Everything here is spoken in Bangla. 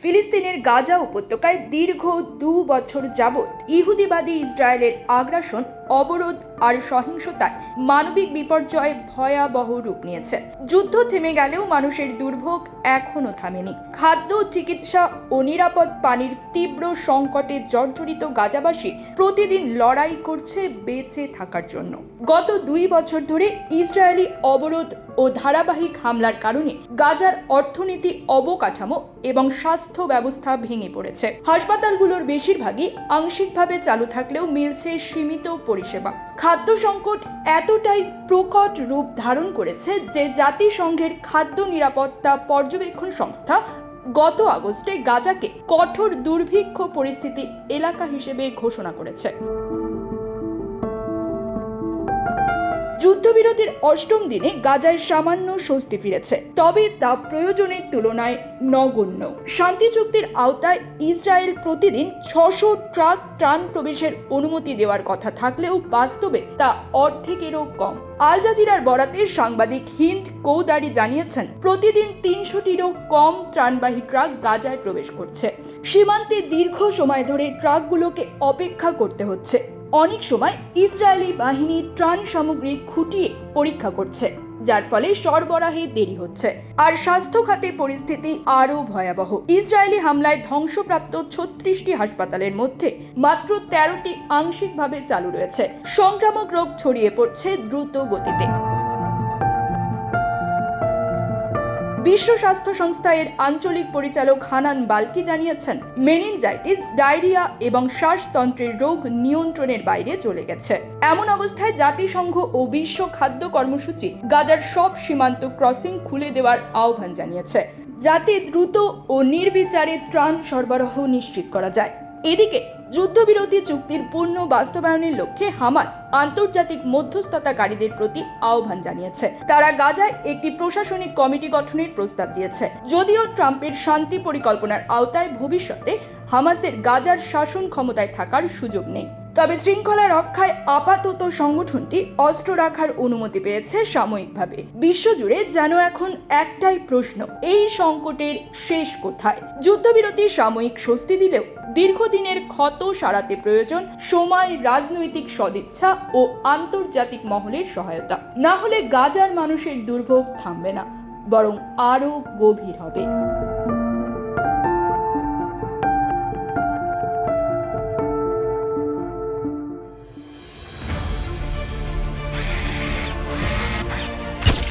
ফিলিস্তিনের গাজা উপত্যকায় দীর্ঘ দু বছর যাবৎ ইহুদিবাদী ইসরায়েলের আগ্রাসন অবরোধ আর সহিংসতায় মানবিক বিপর্যয় ভয়াবহ রূপ নিয়েছে। যুদ্ধ থেমে গেলেও মানুষের দুর্ভোগ এখনও থামেনি। খাদ্য, চিকিৎসা ও নিরাপদ পানির তীব্র সংকটে জর্জরিত গাজাবাসী প্রতিদিন লড়াই করছে বেঁচে থাকার জন্য। গত দুই বছর ধরে ইসরায়েলি অবরোধ ও ধারাবাহিক হামলার কারণে গাজার অর্থনীতি অবকাঠামো এবং স্বাস্থ্য ব্যবস্থা ভেঙে পড়েছে। হাসপাতালগুলোর বেশিরভাগই আংশিকভাবে চালু থাকলেও মিলছে সীমিত পরিষেবা। খাদ্য সংকট এতটাই প্রকট রূপ ধারণ করেছে যে জাতিসংঘের খাদ্য নিরাপত্তা পর্যবেক্ষণ সংস্থা গত আগস্টে গাজাকে কঠোর দুর্ভিক্ষ পরিস্থিতির এলাকা হিসেবে ঘোষণা করেছে। যুদ্ধবিরতির অষ্টম দিনে গাজায় সামান্য স্বস্তি ফিরেছে। তবে তা প্রয়োজনের তুলনায় নগণ্য। শান্তি চুক্তির আওতায় ইসরায়েল প্রতিদিন ছশো ট্রাক ত্রাণ প্রবেশের অনুমতি দেওয়ার কথা থাকলেও বাস্তবে তা অর্ধেকেরও কম। আল জাজিরার বরাতে সাংবাদিক হিন্দ কৌদারি জানিয়েছেন, প্রতিদিন তিনশোটিরও কম ত্রাণবাহী ট্রাক গাজায় প্রবেশ করছে। সীমান্তে দীর্ঘ সময় ধরে ট্রাকগুলোকে অপেক্ষা করতে হচ্ছে। অনেক সময় ইসরায়েলি বাহিনী ত্রাণ সামগ্রী খুঁটিয়ে পরীক্ষা করছে, যার ফলে সরবরাহে দেরি হচ্ছে। আর স্বাস্থ্য খাতে পরিস্থিতি আরও ভয়াবহ। ইসরায়েলি হামলায় ধ্বংসপ্রাপ্ত ছত্রিশটি হাসপাতালের মধ্যে মাত্র তেরোটি আংশিকভাবে চালু রয়েছে। সংক্রামক রোগ ছড়িয়ে পড়ছে দ্রুত গতিতে। বিশ্ব স্বাস্থ্য সংস্থা এর আঞ্চলিক পরিচালক হানান বালকি জানিয়েছেন, মেনিনজাইটিস, ডায়রিয়া এবং শ্বাসতন্ত্রের রোগ নিয়ন্ত্রণের বাইরে চলে গেছে। এমন অবস্থায় জাতিসংঘ ও বিশ্ব খাদ্য কর্মসূচি গাজার সব সীমান্ত ক্রসিং খুলে দেওয়ার আহ্বান জানিয়েছে। যাতে দ্রুত ও নির্বিচারে ত্রাণ সরবরাহ নিশ্চিত করা যায়। এদিকে যুদ্ধবিরতি চুক্তির পূর্ণ বাস্তবায়নের লক্ষ্যে হামাস আন্তর্জাতিক মধ্যস্থতাকারীদের প্রতি আহ্বান জানিয়েছে। তারা গাজায় একটি প্রশাসনিক কমিটি গঠনের প্রস্তাব দিয়েছে। যদিও ট্রাম্পের শান্তি পরিকল্পনার আওতায় ভবিষ্যতে হামাসের গাজার শাসন ক্ষমতায় থাকার সুযোগ নেই। তবে শৃঙ্খলা রক্ষায় আপাতত সংগঠনটি অস্ত্র রাখার অনুমতি পেয়েছে সাময়িকভাবে। বিশ্বজুড়ে যেন এখন একটাই প্রশ্ন, এই সংকটের শেষ কোথায়? যুদ্ধবিরতি সাময়িক স্বস্তি দিলেও দীর্ঘদিনের ক্ষত সারাতে প্রয়োজন সময়, রাজনৈতিক সদিচ্ছা ও আন্তর্জাতিক মহলের সহায়তা। না হলে গাজার মানুষের দুর্ভোগ থামবে না, বরং আরও গভীর হবে।